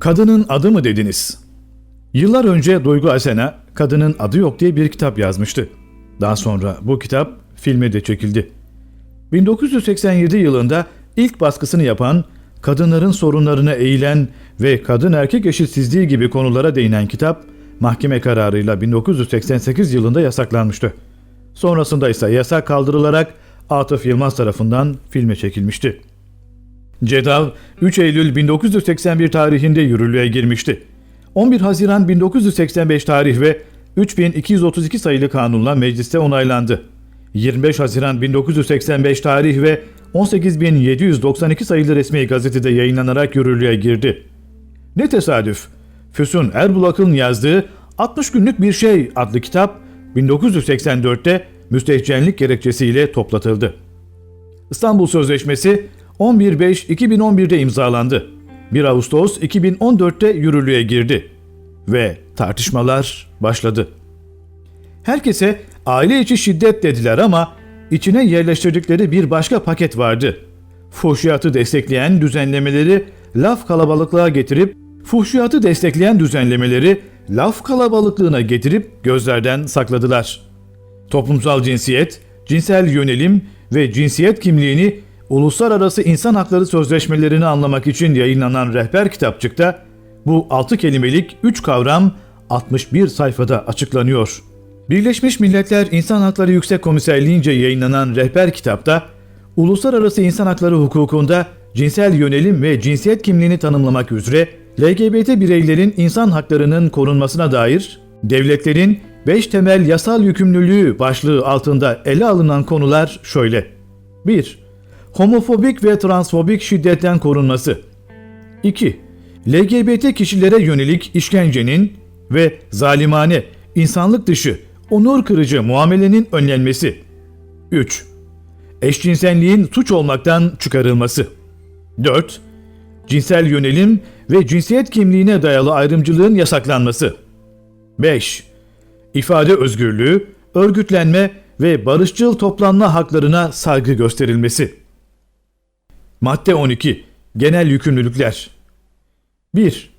Kadının adı mı dediniz? Yıllar önce Duygu Asena Kadının Adı Yok diye bir kitap yazmıştı. Daha sonra bu kitap filme de çekildi. 1987 yılında ilk baskısını yapan, kadınların sorunlarına eğilen ve kadın erkek eşitsizliği gibi konulara değinen kitap mahkeme kararıyla 1988 yılında yasaklanmıştı. Sonrasında ise yasak kaldırılarak Atıf Yılmaz tarafından filme çekilmişti. CEDAV 3 Eylül 1981 tarihinde yürürlüğe girmişti. 11 Haziran 1985 tarih ve 3232 sayılı kanunla mecliste onaylandı. 25 Haziran 1985 tarih ve 18792 sayılı resmi gazetede yayınlanarak yürürlüğe girdi. Ne tesadüf. Füsun Erbulak'ın yazdığı 60 günlük bir şey adlı kitap 1984'te müstehcenlik gerekçesiyle toplatıldı. İstanbul Sözleşmesi 11.5.2011'de imzalandı. 1 Ağustos 2014'te yürürlüğe girdi ve tartışmalar başladı. Herkese aile içi şiddet dediler ama içine yerleştirdikleri bir başka paket vardı. Fuhşiyatı destekleyen düzenlemeleri laf kalabalıklığa getirip fuhşiyatı destekleyen düzenlemeleri laf kalabalıklığına getirip gözlerden sakladılar. Toplumsal cinsiyet, cinsel yönelim ve cinsiyet kimliğini uluslararası insan hakları sözleşmelerini anlamak için yayınlanan rehber kitapçıkta bu 6 kelimelik 3 kavram 61 sayfada açıklanıyor. Birleşmiş Milletler İnsan Hakları Yüksek Komiserliğince yayınlanan rehber kitapta uluslararası insan hakları hukukunda cinsel yönelim ve cinsiyet kimliğini tanımlamak üzere LGBT bireylerin insan haklarının korunmasına dair devletlerin 5 temel yasal yükümlülüğü başlığı altında ele alınan konular şöyle. 1. Homofobik ve transfobik şiddetten korunması. 2. LGBT kişilere yönelik işkencenin ve zalimane, insanlık dışı, onur kırıcı muamelenin önlenmesi. 3. Eşcinselliğin suç olmaktan çıkarılması. 4. Cinsel yönelim ve cinsiyet kimliğine dayalı ayrımcılığın yasaklanması. 5. İfade özgürlüğü, örgütlenme ve barışçıl toplanma haklarına saygı gösterilmesi. Madde 12. Genel yükümlülükler. 1.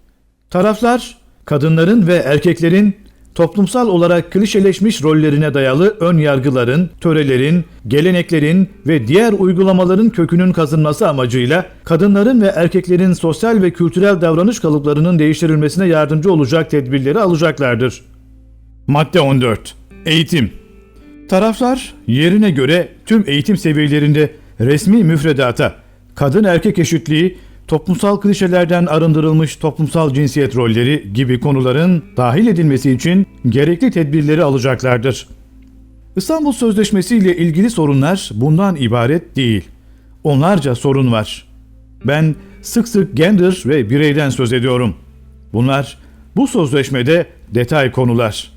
Taraflar, kadınların ve erkeklerin toplumsal olarak klişeleşmiş rollerine dayalı ön yargıların, törelerin, geleneklerin ve diğer uygulamaların kökünün kazınması amacıyla kadınların ve erkeklerin sosyal ve kültürel davranış kalıplarının değiştirilmesine yardımcı olacak tedbirleri alacaklardır. Madde 14. Eğitim Taraflar yerine göre tüm eğitim seviyelerinde resmi müfredata, kadın erkek eşitliği, toplumsal klişelerden arındırılmış toplumsal cinsiyet rolleri gibi konuların dahil edilmesi için gerekli tedbirleri alacaklardır. İstanbul Sözleşmesi ile ilgili sorunlar bundan ibaret değil. Onlarca sorun var. Ben sık sık gender ve bireyden söz ediyorum. Bunlar bu sözleşmede detay konular.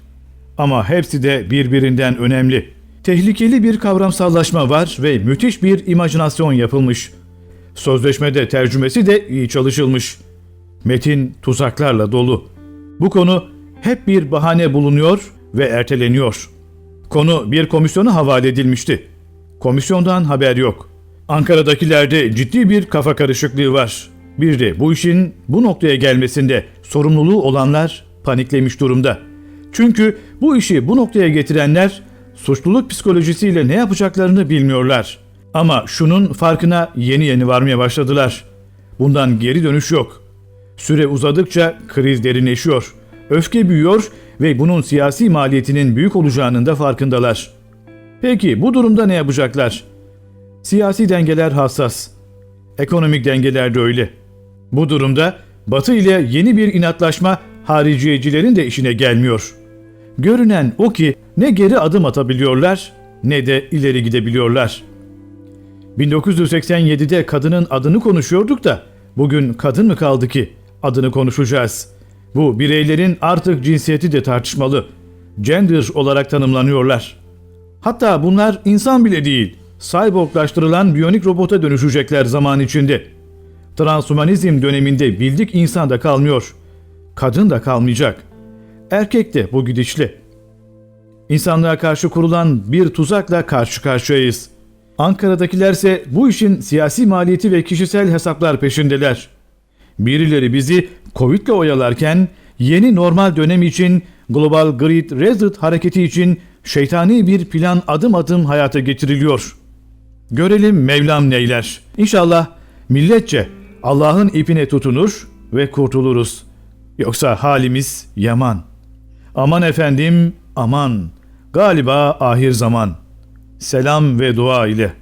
Ama hepsi de birbirinden önemli. Tehlikeli bir kavramsallaşma var ve müthiş bir imajinasyon yapılmış. Sözleşmede tercümesi de iyi çalışılmış. Metin tuzaklarla dolu. Bu konu hep bir bahane bulunuyor ve erteleniyor. Konu bir komisyona havale edilmişti. Komisyondan haber yok. Ankara'dakilerde ciddi bir kafa karışıklığı var. Bir de bu işin bu noktaya gelmesinde sorumluluğu olanlar paniklemiş durumda. Çünkü bu işi bu noktaya getirenler suçluluk psikolojisiyle ne yapacaklarını bilmiyorlar. Ama şunun farkına yeni yeni varmaya başladılar. Bundan geri dönüş yok. Süre uzadıkça kriz derinleşiyor. Öfke büyüyor ve bunun siyasi maliyetinin büyük olacağının da farkındalar. Peki bu durumda ne yapacaklar? Siyasi dengeler hassas. Ekonomik dengeler de öyle. Bu durumda Batı ile yeni bir inatlaşma hariciyecilerin de işine gelmiyor. Görünen o ki ne geri adım atabiliyorlar ne de ileri gidebiliyorlar. 1987'de kadının adını konuşuyorduk da bugün kadın mı kaldı ki adını konuşacağız. Bu bireylerin artık cinsiyeti de tartışmalı. Gender olarak tanımlanıyorlar. Hatta bunlar insan bile değil, cyborglaştırılan biyonik robota dönüşecekler zaman içinde. Transhumanizm döneminde bildik insan da kalmıyor. Kadın da kalmayacak. Erkek de bu gidişle. İnsanlığa karşı kurulan bir tuzakla karşı karşıyayız. Ankara'dakilerse bu işin siyasi maliyeti ve kişisel hesaplar peşindeler. Birileri bizi Covid'le oyalarken yeni normal dönem için Global Grid Reset hareketi için şeytani bir plan adım adım hayata getiriliyor. Görelim Mevlam neyler. İnşallah milletçe Allah'ın ipine tutunur ve kurtuluruz. Yoksa halimiz yaman. Aman efendim aman. Galiba ahir zaman. Selam ve dua ile.